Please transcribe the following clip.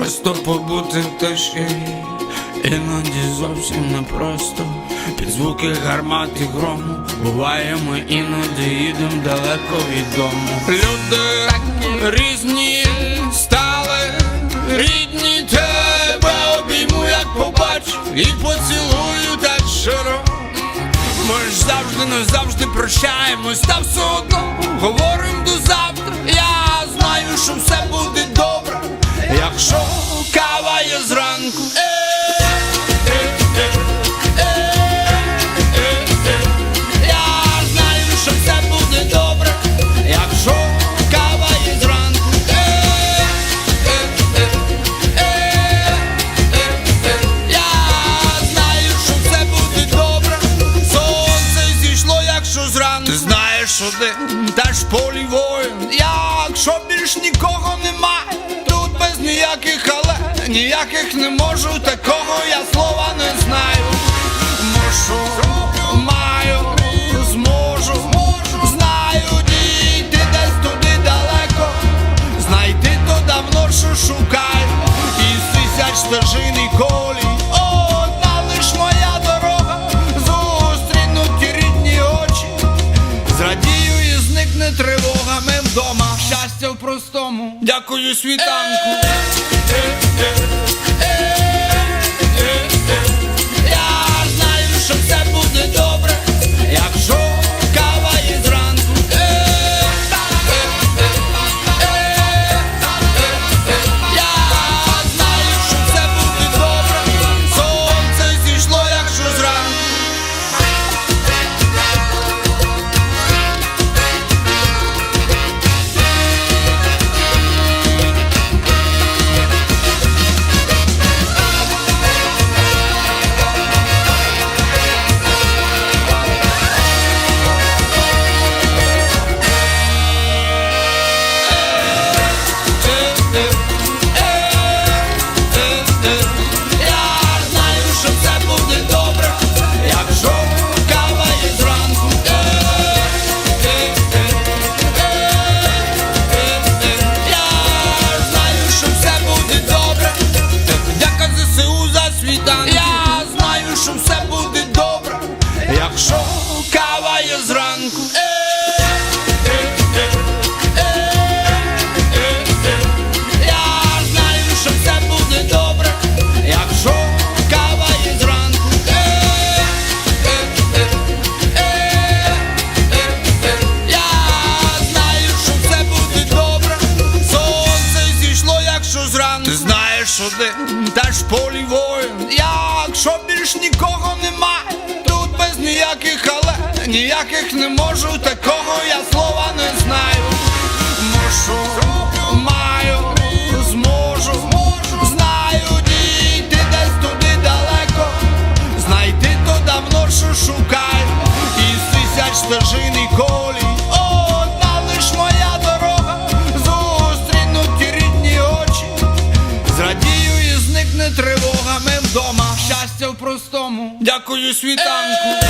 Просто побути в тиші, іноді зовсім непросто. Під звуки гармат і грому буває, ми іноді їдем далеко від дому. Люди різні стали, рідні тебе обійму, як побачу, і поцілую так щиро. Ми ж завжди не завжди прощаємось, та все одно говорим до завтра. Я знаю, що все буде добре, якщо кава є зранку. Ніяких не можу, такого я слова не знаю. Мушу, маю, зможу Знаю, дійти десь туди далеко. Знайти то давно, що шукаю. Із тисяч стежин і колій. Одна лиш моя дорога. Зустрінуть рідні очі. Зрадію і зникне тривога. Ми вдома, щастя в простому. Дякую світанку Я що все буде добре, якщо кава є зранку. Знаєш один, теж полі воїн. Якщо нема, тут без ніяких але ніяких не можу, такого я слова не знаю. Мушу, Дякую світанку.